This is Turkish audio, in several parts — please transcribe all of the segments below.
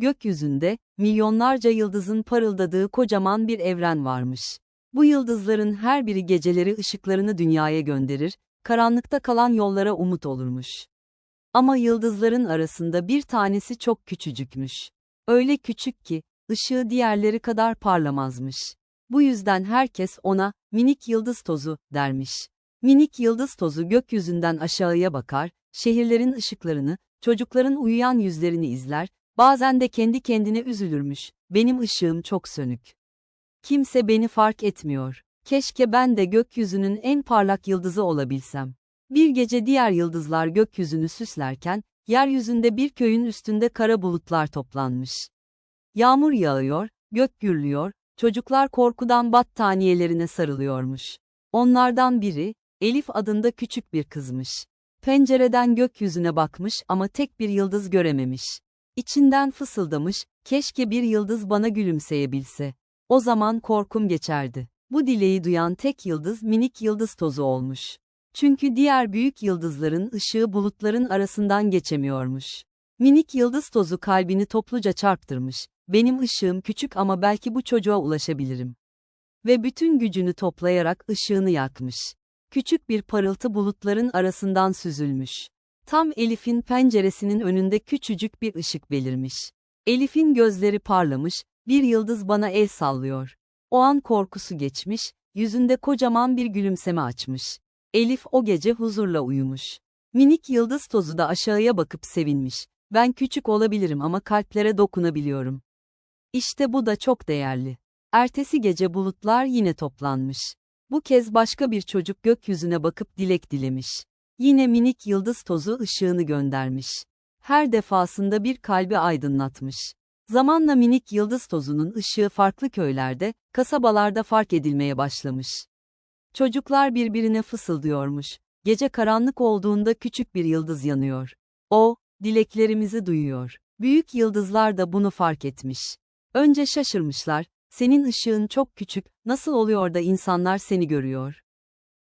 gökyüzünde, milyonlarca yıldızın parıldadığı kocaman bir evren varmış. Bu yıldızların her biri geceleri ışıklarını dünyaya gönderir, karanlıkta kalan yollara umut olurmuş. Ama yıldızların arasında bir tanesi çok küçücükmüş. Öyle küçük ki, ışığı diğerleri kadar parlamazmış. Bu yüzden herkes ona, minik yıldız tozu, dermiş. Minik yıldız tozu gökyüzünden aşağıya bakar, şehirlerin ışıklarını, çocukların uyuyan yüzlerini izler, bazen de kendi kendine üzülürmüş, benim ışığım çok sönük. Kimse beni fark etmiyor. Keşke ben de gökyüzünün en parlak yıldızı olabilsem. Bir gece diğer yıldızlar gökyüzünü süslerken, yeryüzünde bir köyün üstünde kara bulutlar toplanmış. Yağmur yağıyor, gök gürlüyor, çocuklar korkudan battaniyelerine sarılıyormuş. Onlardan biri, Elif adında küçük bir kızmış. Pencereden gökyüzüne bakmış ama tek bir yıldız görememiş. İçinden fısıldamış, keşke bir yıldız bana gülümseyebilse. O zaman korkum geçerdi. Bu dileği duyan tek yıldız minik yıldız tozu olmuş. Çünkü diğer büyük yıldızların ışığı bulutların arasından geçemiyormuş. Minik yıldız tozu kalbini topluca çarptırmış. Benim ışığım küçük ama belki bu çocuğa ulaşabilirim. Ve bütün gücünü toplayarak ışığını yakmış. Küçük bir parıltı bulutların arasından süzülmüş. Tam Elif'in penceresinin önünde küçücük bir ışık belirmiş. Elif'in gözleri parlamış, bir yıldız bana el sallıyor. O an korkusu geçmiş, yüzünde kocaman bir gülümseme açmış. Elif o gece huzurla uyumuş. Minik yıldız tozu da aşağıya bakıp sevinmiş. Ben küçük olabilirim ama kalplere dokunabiliyorum. İşte bu da çok değerli. Ertesi gece bulutlar yine toplanmış. Bu kez başka bir çocuk gökyüzüne bakıp dilek dilemiş. Yine minik yıldız tozu ışığını göndermiş. Her defasında bir kalbi aydınlatmış. Zamanla minik yıldız tozunun ışığı farklı köylerde, kasabalarda fark edilmeye başlamış. Çocuklar birbirine fısıldıyormuş. Gece karanlık olduğunda küçük bir yıldız yanıyor. O, dileklerimizi duyuyor. Büyük yıldızlar da bunu fark etmiş. Önce şaşırmışlar, senin ışığın çok küçük, nasıl oluyor da insanlar seni görüyor?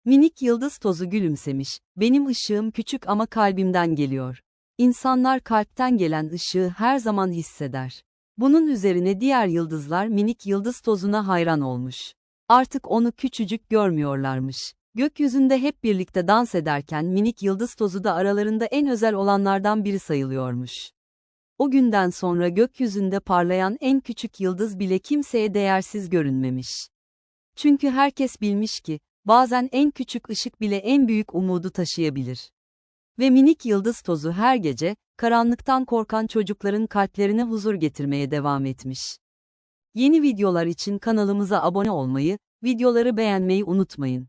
Minik yıldız tozu gülümsemiş, benim ışığım küçük ama kalbimden geliyor. İnsanlar kalpten gelen ışığı her zaman hisseder. Bunun üzerine diğer yıldızlar minik yıldız tozuna hayran olmuş. Artık onu küçücük görmüyorlarmış. Gökyüzünde hep birlikte dans ederken minik yıldız tozu da aralarında en özel olanlardan biri sayılıyormuş. O günden sonra gökyüzünde parlayan en küçük yıldız bile kimseye değersiz görünmemiş. Çünkü herkes bilmiş ki, bazen en küçük ışık bile en büyük umudu taşıyabilir. Ve minik yıldız tozu her gece, karanlıktan korkan çocukların kalplerine huzur getirmeye devam etmiş. Yeni videolar için kanalımıza abone olmayı, videoları beğenmeyi unutmayın.